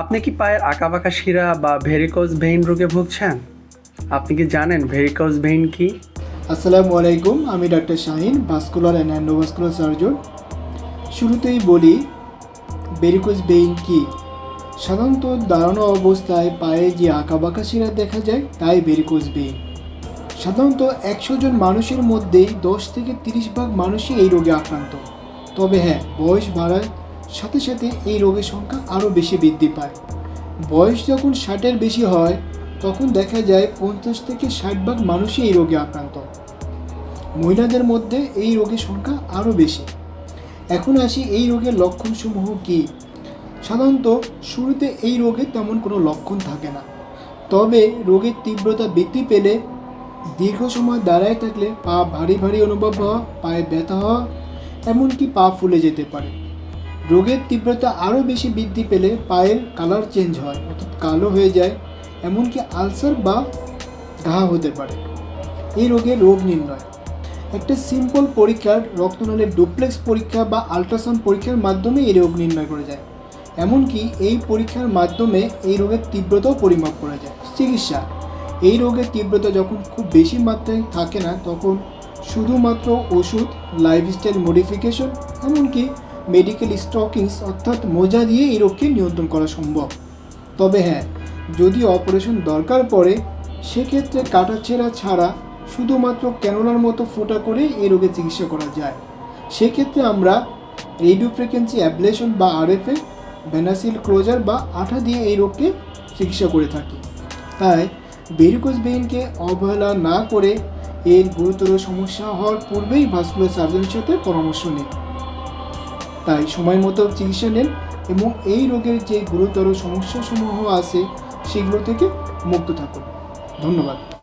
আপনি কি পায়ের আঁকাবাঁকা শিরা বা ভেরিকোজ ভেইন রোগে ভুগছেন? আপনি কি জানেন ভেরিকোজ ভেইন কি? আসসালামু আলাইকুম, আমি doctor Shahin vascular and endovascular surgeon শুরুতেই বলি বেরিকোজ বেইন কি? সাধারণত দাঁড়ানো অবস্থায় পায়ে যে আঁকাবাঁকা শিরা দেখা যায়, তাই বেরিকোজ বেইন সাধারণত একশো জন মানুষের মধ্যেই দশ থেকে তিরিশ ভাগ মানুষই এই রোগে আক্রান্ত। তবে হ্যাঁ বয়স বাড়ার সাথে সাথে এই রোগের সংখ্যা আরও বেশি বৃদ্ধি পায়। বয়স যখন ষাটের বেশি হয়, তখন দেখা যায় পঞ্চাশ থেকে ষাট ভাগ মানুষই এই রোগে আক্রান্ত। মহিলাদের মধ্যে এই রোগের সংখ্যা আরও বেশি। এখন আসি এই রোগের লক্ষণসমূহ কী? সাধারণত শুরুতে এই রোগে তেমন কোনো লক্ষণ থাকে না। তবে রোগের তীব্রতা বৃদ্ধি পেলে দীর্ঘ সময় দাঁড়ায় থাকলে পা ভারী ভারী অনুভব হওয়া, পায়ে ব্যথা হওয়া, এমনকি পা ফুলে যেতে পারে। রোগের তীব্রতা আরও বেশি বৃদ্ধি পেলে পায়ের কালার চেঞ্জ হয়, অর্থাৎ কালো হয়ে যায়, এমনকি আলসার বা ঘা হতে পারে। এই রোগে রোগ নির্ণয়। একটা সিম্পল পরীক্ষার রক্তনালীর ডুপ্লেক্স পরীক্ষা বা আলট্রাসাউন্ড পরীক্ষার মাধ্যমে এই রোগ নির্ণয় করা যায়। এমনকি এই পরীক্ষার মাধ্যমে এই রোগের তীব্রতাও পরিমাপ করা যায়। চিকিৎসা। এই রোগের তীব্রতা যখন খুব বেশি মাত্রায় থাকে না, তখন শুধুমাত্র ওষুধ লাইফস্টাইল মডিফিকেশন এমনকি মেডিকেল স্টকিংস অর্থাৎ মোজা দিয়ে এই রোগকে নিয়ন্ত্রণ করা সম্ভব। তবে হ্যাঁ যদি অপারেশন দরকার পড়ে, সেক্ষেত্রে কাটাছেঁড়া ছাড়া শুধুমাত্র ক্যানোলার মতো ফোটা করে এই রোগের চিকিৎসা করা যায়। সেক্ষেত্রে আমরা রেডিও ফ্রিকোয়েন্সি অ্যাবলেশন বা আরএফএ ভেনাসিল ক্লোজার বা আঠা দিয়ে এই রোগকে চিকিৎসা করে থাকি। তাই বেরিকোজ বেইনকে অবহেলা না করে এর গুরুতর সমস্যা হওয়ার পূর্বেই ভাস্কুলার সার্জনের সাথে পরামর্শ নিন। তাই সময় মতো চিকিৎসা নেন এবং এই রোগের যে গুরুতর সমস্যাসমূহ আছে, সেগুলো থেকে মুক্ত থাকুন। ধন্যবাদ।